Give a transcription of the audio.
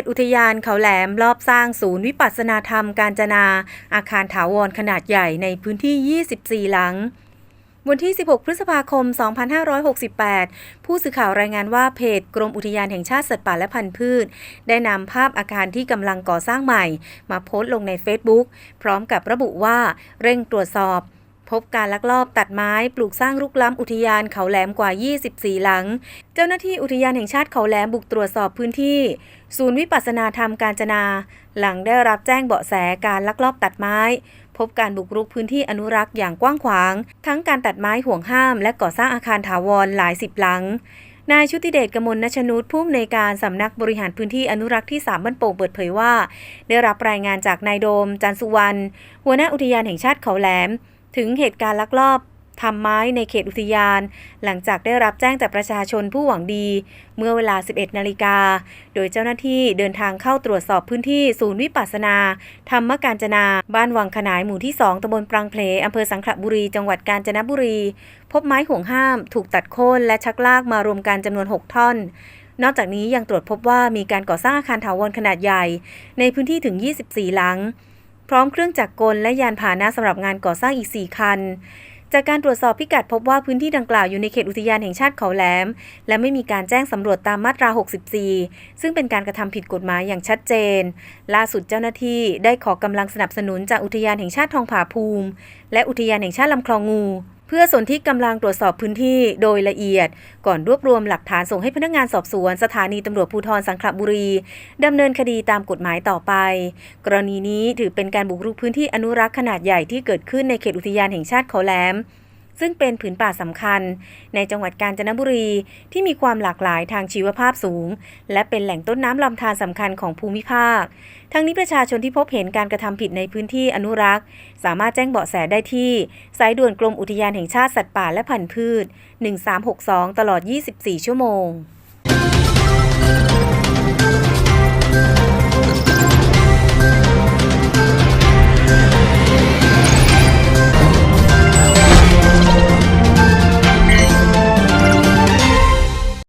ตอุทยานเขาแหลมรอบสร้างศูนย์วิปัสสนาธรรมการจนา อาคารถาวรขนาดใหญ่ในพื้นที่ 24 หลังวันที่ 16 พฤษภาคม 2568 ผู้สื่อข่าวรายงานว่าเพจกรมอุทยานแห่งชาติสัตว์ป่าและพันธุ์พืช ได้นำภาพอาคารที่กำลังก่อสร้างใหม่ มาโพสต์ลงใน Facebook พร้อมกับระบุว่าเร่งตรวจสอบ พบการลักลอบตัดไม้ปลูกสร้างรุกล้ำอุทยานเขาแหลมกว่า 24 หลัง เจ้าหน้าที่อุทยานแห่งชาติเขาแหลมบุกตรวจสอบพื้นที่ ศูนย์วิปัสนาธรรมการจนา หลังได้รับแจ้งเบาะแสการลักลอบตัดไม้ พบการบุกรุกพื้นที่อนุรักษ์อย่างกว้างขวาง ทั้งการตัดไม้ห่วงห้าม และก่อสร้างอาคารถาวรหลายสิบหลังนายชุติเดชกมลนชนุชผู้อำนวยการสำนักบริหารพื้นที่อนุรักษ์ที่ 3บ้านโป่งเปิดเผยว่า ได้รับรายงานจากนายโดม จันสุวรรณหัวหน้าอุทยานแห่งชาติเขาแหลม ถึงเหตุการณ์ลักลอบทำไม้ในเขตอุทยาน หลังจากได้รับแจ้งจากประชาชนผู้หวังดี เมื่อเวลา 11 นาฬิกา โดยเจ้าหน้าที่เดินทางเข้าตรวจสอบพื้นที่ศูนย์วิปัสนา ธรรมการจนา บ้านวังขนายหมู่ที่ 2ตำบลปรังเพลอำเภอสังขละบุรี จังหวัดกาญจนบุรี พบไม้ห่วงห้าม ถูกตัดโค่นและชักลากมารวมกันจำนวน 6 ท่อน นอกจากนี้ยังตรวจพบว่ามีการก่อสร้างอาคารถาวรขนาดใหญ่ ในพื้นที่ถึง 24 หลัง พร้อมเครื่องจักรกลและยานพาหนะสำหรับงานก่อสร้างอีก 4 คัน จากการตรวจสอบพิกัดพบว่าพื้นที่ดังกล่าวอยู่ในเขตอุทยานแห่งชาติเขาแหลม และไม่มีการแจ้งสำรวจตามมาตรา 64 ซึ่งเป็นการกระทำผิดกฎหมายอย่างชัดเจน ล่าสุดเจ้าหน้าที่ได้ขอกำลังสนับสนุนจากอุทยานแห่งชาติทองผาภูมิ และอุทยานแห่งชาติลำคลองงู เพื่อสนที่กำลังตรวจสอบพื้นที่โดยละเอียด ก่อนรวบรวมหลักฐานส่งให้พนักงานสอบสวน สถานีตำรวจภูธรสังขละบุรีดำเนินคดีตามกฎหมายต่อไป กรณีนี้ถือเป็นการบุกรุกพื้นที่อนุรักษ์ขนาดใหญ่ที่เกิดขึ้นในเขตอุทยานแห่งชาติเขาแหลม ซึ่งเป็นผืนป่าสำคัญ ในจังหวัดกาญจนบุรีที่มีความหลากหลายทางชีวภาพสูง และเป็นแหล่งต้นน้ำลำธารสำคัญของภูมิภาค ทั้งนี้ประชาชนที่พบเห็นการกระทำผิดในพื้นที่อนุรักษ์ สามารถแจ้งเบาะแสได้ที่ สายด่วนกรมอุทยานแห่งชาติสัตว์ป่าและพันธุ์พืช 1362 ตลอด 24 ชั่วโมง